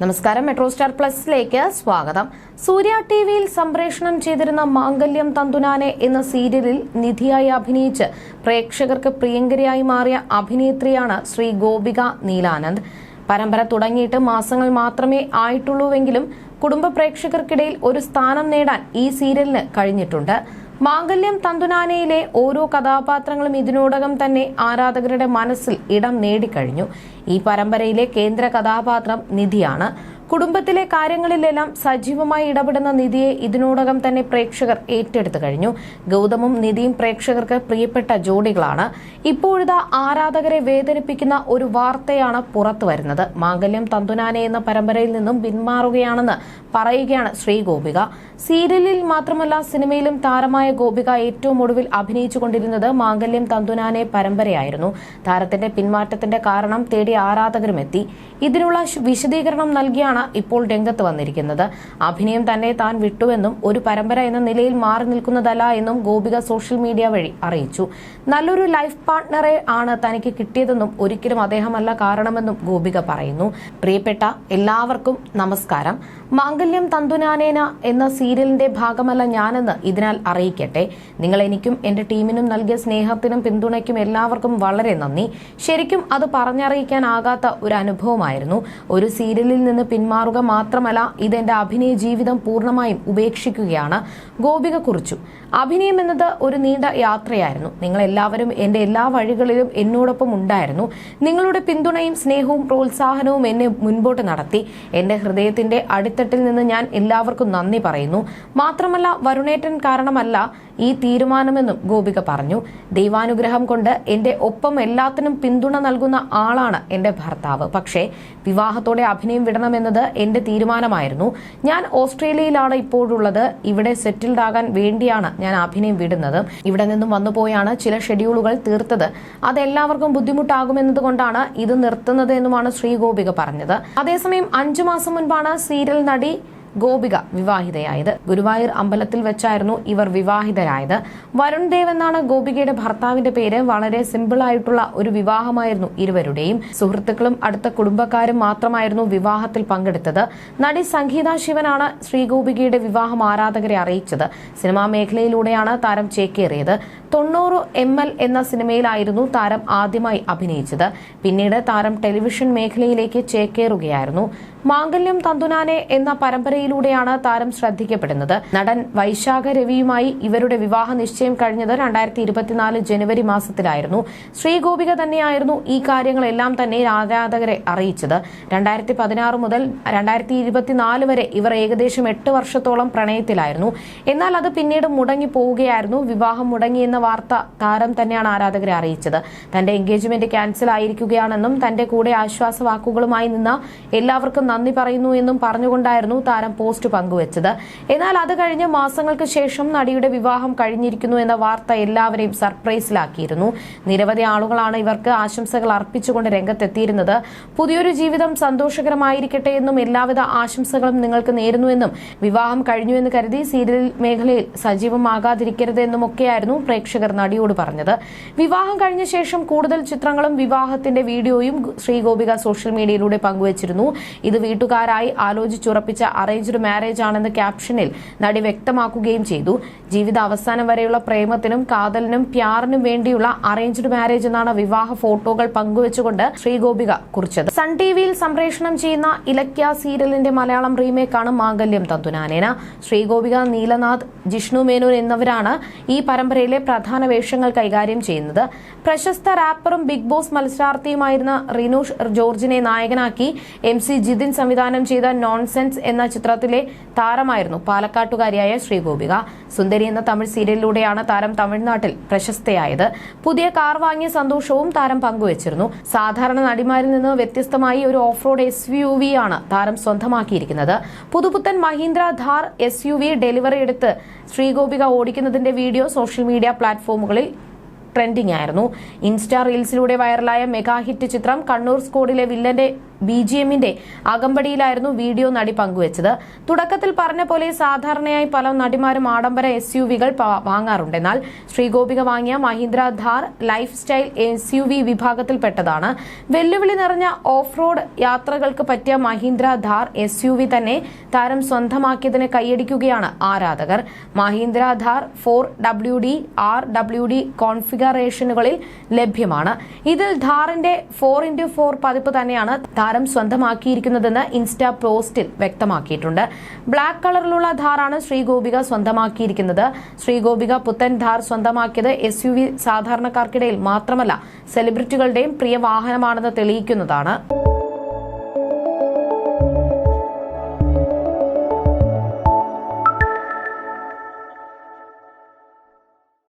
നമസ്കാരം metro star പ്ലസിലേക്ക് സ്വാഗതം. സൂര്യ T വിയിൽ സംപ്രേഷണം ചെയ്തിരുന്ന മാംഗല്യം തന്തുനാനെ എന്ന സീരിയലിൽ നിധിയായി അഭിനയിച്ച് പ്രേക്ഷകർക്ക് പ്രിയങ്കരിയായി മാറിയ അഭിനേത്രിയാണ് ശ്രീ ഗോപിക നീലാനന്ദ്. പരമ്പര തുടങ്ങിയിട്ട് മാസങ്ങൾ മാത്രമേ ആയിട്ടുള്ളൂവെങ്കിലും കുടുംബ പ്രേക്ഷകർക്കിടയിൽ ഒരു സ്ഥാനം നേടാൻ ഈ സീരിയലിന് കഴിഞ്ഞിട്ടുണ്ട്. മാംഗല്യം തന്തുനാനയിലെ ഓരോ കഥാപാത്രങ്ങളും ഇതിനോടകം തന്നെ ആരാധകരുടെ മനസ്സിൽ ഇടം നേടിക്കഴിഞ്ഞു. ഈ പരമ്പരയിലെ കേന്ദ്ര കഥാപാത്രം നിധിയാണ്. കുടുംബത്തിലെ കാര്യങ്ങളിലെല്ലാം സജീവമായി ഇടപെടുന്ന നിധിയെ ഇതിനോടകം തന്നെ പ്രേക്ഷകർ ഏറ്റെടുത്തു കഴിഞ്ഞു. ഗൗതമും നിധിയും പ്രേക്ഷകർക്ക് പ്രിയപ്പെട്ട ജോഡികളാണ്. ഇപ്പോഴിതാ ആരാധകരെ വേദനിപ്പിക്കുന്ന ഒരു വാർത്തയാണ് പുറത്തു വരുന്നത്. മാംഗല്യം തന്തുനാനെ എന്ന പരമ്പരയിൽ നിന്നും പിന്മാറുകയാണെന്ന് പറയുകയാണ് ശ്രീ ഗോപിക. സീരിയലിൽ മാത്രമല്ല സിനിമയിലും താരമായ ഗോപിക ഏറ്റവും ഒടുവിൽ അഭിനയിച്ചുകൊണ്ടിരുന്നത് മാംഗല്യം തന്തുനാനെ പരമ്പരയായിരുന്നു. താരത്തിന്റെ പിന്മാറ്റത്തിന്റെ കാരണം തേടി ആരാധകരും എത്തി. ഇതിനുള്ള വിശദീകരണം നൽകിയാണ് ഇപ്പോൾ രംഗത്ത് വന്നിരിക്കുന്നത്. അഭിനയം തന്നെ താൻ വിട്ടുവെന്നും ഒരു പരമ്പര എന്ന നിലയിൽ മാറി നിൽക്കുന്നതല്ല എന്നും ഗോപിക സോഷ്യൽ മീഡിയ വഴി അറിയിച്ചു. നല്ലൊരു ലൈഫ് പാർട്ട്ണറെ ആണ് തനിക്ക് കിട്ടിയതെന്നും ഒരിക്കലും അദ്ദേഹമല്ല കാരണമെന്നും ഗോപിക പറയുന്നു. പ്രിയപ്പെട്ട എല്ലാവർക്കും നമസ്കാരം. മാംഗല്യം തന്തുനാനേന എന്ന സീരിയലിന്റെ ഭാഗമല്ല ഞാനെന്ന് ഇതിനാൽ അറിയിക്കട്ടെ. നിങ്ങൾ എനിക്കും എന്റെ ടീമിനും നൽകിയ സ്നേഹത്തിനും പിന്തുണയ്ക്കും എല്ലാവർക്കും വളരെ നന്ദി. ശരിക്കും അത് പറഞ്ഞറിയിക്കാനാകാത്ത ഒരു അനുഭവമായിരുന്നു. ഒരു സീരിയലിൽ നിന്ന് പിന്മാറുക മാത്രമല്ല ഇതെന്റെ അഭിനയ ജീവിതം പൂർണമായും ഉപേക്ഷിക്കുകയാണ്. ഗോപിക കുറിച്ചു അഭിനയം എന്നത് ഒരു നീണ്ട യാത്രയായിരുന്നു. നിങ്ങൾ എല്ലാവരും എന്റെ എല്ലാ വഴികളിലും എന്നോടൊപ്പം ഉണ്ടായിരുന്നു. നിങ്ങളുടെ പിന്തുണയും സ്നേഹവും പ്രോത്സാഹനവും എന്നെ മുൻപോട്ട് നടത്തി. എന്റെ ഹൃദയത്തിന്റെ അടിത്തട്ടിൽ നിന്ന് ഞാൻ എല്ലാവർക്കും നന്ദി പറയുന്നു. മാത്രമല്ല വരുണേറ്റൻ കാരണമല്ല ഈ തീരുമാനമെന്നും ഗോപിക പറഞ്ഞു. ദൈവാനുഗ്രഹം കൊണ്ട് എന്റെ ഒപ്പം എല്ലാത്തിനും പിന്തുണ നൽകുന്ന ആളാണ് എന്റെ ഭർത്താവ്. പക്ഷേ വിവാഹത്തോടെ അഭിനയം വിടണമെന്നത് എന്റെ തീരുമാനമായിരുന്നു. ഞാൻ ഓസ്ട്രേലിയയിലാണ് ഇപ്പോഴുള്ളത്. ഇവിടെ സെറ്റിൽഡ് ആകാൻ വേണ്ടിയാണ് ഞാൻ അഭിനയം വിടുന്നത്. ഇവിടെ നിന്നും വന്നുപോയാണ് ചില ഷെഡ്യൂളുകൾ തീർത്തത്. അതെല്ലാവർക്കും ബുദ്ധിമുട്ടാകുമെന്നതുകൊണ്ടാണ് ഇത് നിർത്തുന്നത് എന്നുമാണ് ശ്രീ ഗോപിക പറഞ്ഞത്. അതേസമയം അഞ്ചു മാസം മുൻപാണ് സീരിയൽ നടി ഗോപിക വിവാഹിതയായത്. ഗുരുവായൂർ അമ്പലത്തിൽ വെച്ചായിരുന്നു ഇവർ വിവാഹിതരായത്. വരുൺ ദേവ് എന്നാണ് ഗോപികയുടെ ഭർത്താവിന്റെ പേര്. വളരെ സിമ്പിൾ ആയിട്ടുള്ള ഒരു വിവാഹമായിരുന്നു ഇരുവരുടെയും. സുഹൃത്തുക്കളും അടുത്ത കുടുംബക്കാരും മാത്രമായിരുന്നു വിവാഹത്തിൽ പങ്കെടുത്തത്. നടി സംഗീത ശിവനാണ് ശ്രീഗോപികയുടെ വിവാഹം ആരാധകരെ അറിയിച്ചത്. സിനിമാ മേഖലയിലൂടെയാണ് താരം ചേക്കേറിയത്. തൊണ്ണൂറ് എം എൽ എന്ന സിനിമയിലായിരുന്നു താരം ആദ്യമായി അഭിനയിച്ചത്. പിന്നീട് താരം ടെലിവിഷൻ മേഖലയിലേക്ക് ചേക്കേറുകയായിരുന്നു. മാംഗല്യം തന്തുനാനെ എന്ന പരമ്പരയിലൂടെയാണ് താരം ശ്രദ്ധിക്കപ്പെടുന്നത്. നടൻ വൈശാഖ രവിയുമായി ഇവരുടെ വിവാഹ നിശ്ചയം കഴിഞ്ഞത് രണ്ടായിരത്തി ഇരുപത്തിനാല് ജനുവരി മാസത്തിലായിരുന്നു. ശ്രീഗോപിക തന്നെയായിരുന്നു ഈ കാര്യങ്ങളെല്ലാം തന്നെ ആരാധകരെ അറിയിച്ചത്. രണ്ടായിരത്തി പതിനാറ് മുതൽ രണ്ടായിരത്തി ഇരുപത്തിനാല് വരെ ഇവർ ഏകദേശം എട്ട് വർഷത്തോളം പ്രണയത്തിലായിരുന്നു. എന്നാൽ അത് പിന്നീട് മുടങ്ങി പോവുകയായിരുന്നു വിവാഹം മുടങ്ങിയെന്ന വാർത്ത താരം തന്നെയാണ് ആരാധകരെ അറിയിച്ചത്. തന്റെ എൻഗേജ്മെന്റ് ക്യാൻസൽ ആയിരിക്കുകയാണെന്നും തന്റെ കൂടെ ആശ്വാസ വാക്കുകളുമായി നിന്ന എല്ലാവർക്കും നന്ദി പറയുന്നു എന്നും പറഞ്ഞുകൊണ്ടായിരുന്നു താരം പോസ്റ്റ് പങ്കുവച്ചത്. എന്നാൽ അത് കഴിഞ്ഞ മാസങ്ങൾക്ക് ശേഷം നടിയുടെ വിവാഹം കഴിഞ്ഞിരിക്കുന്നു എന്ന വാർത്ത എല്ലാവരെയും സർപ്രൈസിലാക്കിയിരുന്നു. നിരവധി ആളുകളാണ് ഇവർക്ക് ആശംസകൾ അർപ്പിച്ചുകൊണ്ട് രംഗത്തെത്തിയിരുന്നത്. പുതിയൊരു ജീവിതം സന്തോഷകരമായിരിക്കട്ടെ എന്നും എല്ലാവിധ ആശംസകളും നിങ്ങൾക്ക് നേരുന്നുവെന്നും വിവാഹം കഴിഞ്ഞുവെന്ന് കരുതി സീരിയൽ മേഖലയിൽ സജീവമാകാതിരിക്കരുത് എന്നുമൊക്കെയായിരുന്നു പ്രേക്ഷകർ നടിയോട് പറഞ്ഞത്. വിവാഹം കഴിഞ്ഞ ശേഷം കൂടുതൽ ചിത്രങ്ങളും വിവാഹത്തിന്റെ വീഡിയോയും ശ്രീ ഗോപിക സോഷ്യൽ മീഡിയയിലൂടെ പങ്കുവച്ചിരുന്നു. ഇത് വീട്ടുകാരായി ആലോചിച്ചുറപ്പിച്ച അറേഞ്ച്ഡ് മാരേജ് ആണെന്ന് ക്യാപ്ഷനിൽ നടി വ്യക്തമാക്കുകയും ചെയ്തു. ജീവിത അവസാനം വരെയുള്ള പ്രേമത്തിനും കാതലിനും പ്യാറിനും വേണ്ടിയുള്ള അറേഞ്ച്ഡ് മാരേജ് എന്നാണ് വിവാഹ ഫോട്ടോകൾ പങ്കുവച്ചുകൊണ്ട് ശ്രീഗോപിക കുറിച്ചത്. സൺ ടിവിയിൽ സംപ്രേഷണം ചെയ്യുന്ന ഇലക്യ സീരിയലിന്റെ മലയാളം റീമേക്കാണ് മാംഗല്യം തന്തുനാനേന. ശ്രീഗോപിക നീലനാഥ് ജിഷ്ണു മേനോൻ എന്നിവരാണ് ഈ പരമ്പരയിലെ പ്രധാന വേഷങ്ങൾ കൈകാര്യം ചെയ്യുന്നത്. പ്രശസ്ത റാപ്പറും ബിഗ് ബോസ് മത്സരാർത്ഥിയുമായിരുന്ന റിനൂഷ് ജോർജിനെ നായകനാക്കി എം സി ജിതിൻ സംവിധാനം ചെയ്ത നോൺസെൻസ് എന്ന ചിത്രത്തിലെ താരമായിരുന്നു പാലക്കാട്ടുകാരിയായ ശ്രീഗോപിക. സുന്ദരി എന്ന തമിഴ് സീരിയലിലൂടെയാണ് താരം തമിഴ്നാട്ടിൽ പ്രശസ്തയായത്. പുതിയ കാർ വാങ്ങിയ സന്തോഷവും താരം പങ്കുവച്ചിരുന്നു. സാധാരണ നടിമാരിൽ നിന്ന് വ്യത്യസ്തമായി ഒരു off road S U V ആണ് താരം സ്വന്തമാക്കിയിരിക്കുന്നത്. പുതുപുത്തൻ Mahindra Thar S U V delivery എടുത്ത് ശ്രീഗോപിക ഓടിക്കുന്നതിന്റെ വീഡിയോ സോഷ്യൽ മീഡിയ പ്ലാറ്റ്ഫോമുകളിൽ ട്രെൻഡിംഗ് ആയിരുന്നു. ഇൻസ്റ്റാ റീൽസിലൂടെ വൈറലായ മെഗാ ഹിറ്റ് ചിത്രം കണ്ണൂർ സ്കോഡിലെ വില്ലന്റെ ബി ജി എമ്മിന്റെ അകമ്പടിയിലായിരുന്നു വീഡിയോ നടി പങ്കുവച്ചത്. തുടക്കത്തിൽ പറഞ്ഞ പോലെ സാധാരണയായി പല നടിമാരും ആഡംബര എസ് യു വികൾ വാങ്ങാറുണ്ട്. എന്നാൽ ശ്രീഗോപിക വാങ്ങിയ Mahindra Thar lifestyle S U V വിഭാഗത്തിൽപ്പെട്ടതാണ്. വെല്ലുവിളി നിറഞ്ഞ ഓഫ് റോഡ് യാത്രകൾക്ക് പറ്റിയ Mahindra Thar S U V തന്നെ താരം സ്വന്തമാക്കിയതിന് കൈയടിക്കുകയാണ് ആരാധകർ. Mahindra Thar four W D R W D കോൺഫിഗറേഷനുകളിൽ ലഭ്യമാണ്. ഇതിൽ ധാറിന്റെ ഫോർ ഇന്റു ഫോർ പതിപ്പ് തന്നെയാണ് താരം സ്വന്തമാക്കിയിരിക്കുന്നതെന്ന് ഇൻസ്റ്റാ പോസ്റ്റിൽ വ്യക്തമാക്കിയിട്ടുണ്ട്. ബ്ലാക്ക് കളറിലുള്ള ധാറാണ് ശ്രീഗോപിക സ്വന്തമാക്കിയിരിക്കുന്നത്. ശ്രീഗോപിക പുത്തൻ ധാർ സ്വന്തമാക്കിയത് എസ് യു വി സാധാരണക്കാർക്കിടയിൽ മാത്രമല്ല സെലിബ്രിറ്റികളുടെയും പ്രിയ വാഹനമാണെന്ന് തെളിയിക്കുന്നതാണ്.